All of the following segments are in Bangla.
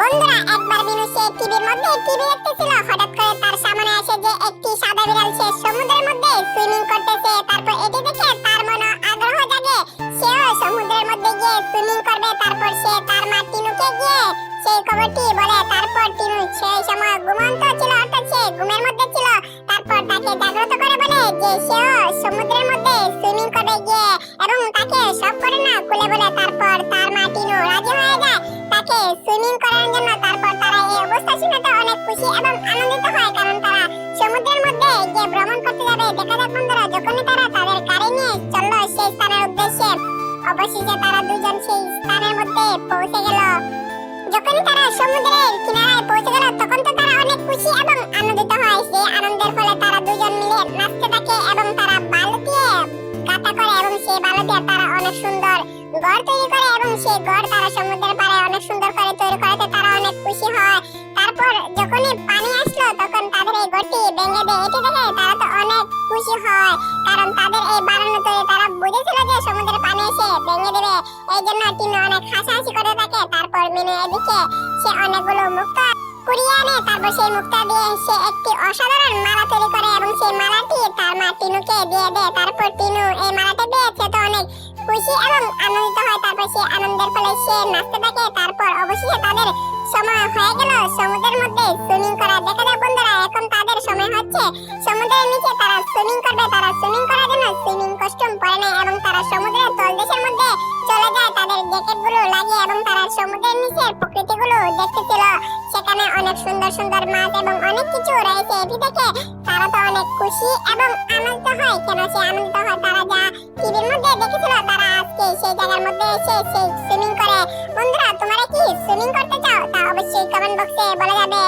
বন্ধুরা, একবার বিনু সে টিভির মধ্যে টিভি দেখতেছিল। হঠাৎ করে তার সামনে আসে যে একটি সাদা বিড়াল সে সমুদ্রের মধ্যে সুইমিং করতেছে, তারপর এটি দেখে তার মনে আগ্রহ জাগে। সেও সমুদ্রের মধ্যে গিয়ে সুইমিং করবে, তারপর সে তার মা টিনুকে গিয়ে সেই খবরটি বলে। তারপর টিনু সেই সময় ঘুমন্ত ছিল, অর্থাৎ সে ঘুমের মধ্যে ছিল। তারপর তাকে জাগ্রত করে বলে যে সেও সমুদ্রের মধ্যে সুইমিং করবে গিয়ে এবং তাকে সব করে না খুলে বলে। তারপর তার মা খুশি এবং আনন্দিত হয়, কারণ তারা সমুদ্রের মধ্যে গিয়ে ভ্রমণ করতে যাবে। দেখা যাক বন্ধুরা, যখনই তারা তাদের গাড়ি নিয়ে চলল সেই স্থানের উদ্দেশ্যে, অবশেষে তারা দুজন সেই স্থানের মধ্যে পৌঁছে গেল। যখনই তারা সমুদ্রের কিনারায় পৌঁছে গেল, তখন তো তারা অনেক খুশি এবং আনন্দিত হয়। সেই আনন্দের ফলে তারা দুজন মিলে নাচতে থাকে এবং তারা বালু দিয়ে গাঁথা করে এবং সেই বালু দিয়ে তারা অনেক সুন্দর ঘর তৈরি করে এবং সেই ঘর তারা সমুদ্রের পাড়ে অনেক সুন্দর করে তৈরি করাতে তারা অনেক খুশি হয়। তারপর যখনই পানি আসলো, তখন তাদের এই ঘরটি ভেঙে দেয় এটি দেখে তারা তো অনেক খুশি হয়। কারণ তাদের এই বানানো তৈরি তারা বুঝেছিল যে সমুদ্রের পানি এসে ভেঙে দেবে। এই জন্য টিনু অনেক হাসাহাসি করে থাকে। তারপর মিনু এদিকে, সে অনেকগুলো মুক্তা কুড়িয়ে আনে। তারপর সেই মুক্তা দিয়ে সে একটি অসাধারণ মালা তৈরি করে এবং সেই মালাটি তার মা টিনুকে দিয়ে দেয়। তারপর টিনু এই মালাটা পেয়েছে। তো অনেক এবং আনন্দিত হয়। তারপর সে আনন্দের ফলে সে নাচতে থাকে। তারপর অবশেষে তাদের সময় হয়ে গেল। সমুদ্রের মধ্যে সুইমিং করা দেখা যায় বন্ধুরা, এখন তাদের সময় হচ্ছে। সমুদ্রের নিচে তারা সুইমিং করবে। তারা সুইমিং করার জন্য সুইমিং কস্টিউম পরে নেয় এবং তারা সমুদ্রের তলদেশের মধ্যে চলে যায়। তাদের জ্যাকেটগুলো লাগিয়ে এবং তারা সমুদ্রের নিচের প্রকৃতি গুলো দেখতেছিল। সেখানে অনেক সুন্দর সুন্দর মাছ এবং অনেক কিছু রয়েছে। এটি দেখে তারা তো অনেক খুশি এবং আনন্দিত হয়। কেন সে আনন্দিত হয়? তারা যা টিভির মধ্যে দেখেছিল সেই জায়গার মধ্যে এসে সেই সুইমিং করে। বন্ধুরা, তোমরা কি সুইমিং করতে চাও? তা অবশ্যই কমেন্ট বক্সে বলে যাবে।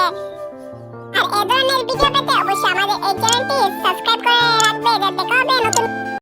আর এই ধরনের ভিডিও পেতে অবশ্যই আমাদের এই চ্যানেলটি সাবস্ক্রাইব করে রাখবে, যাতে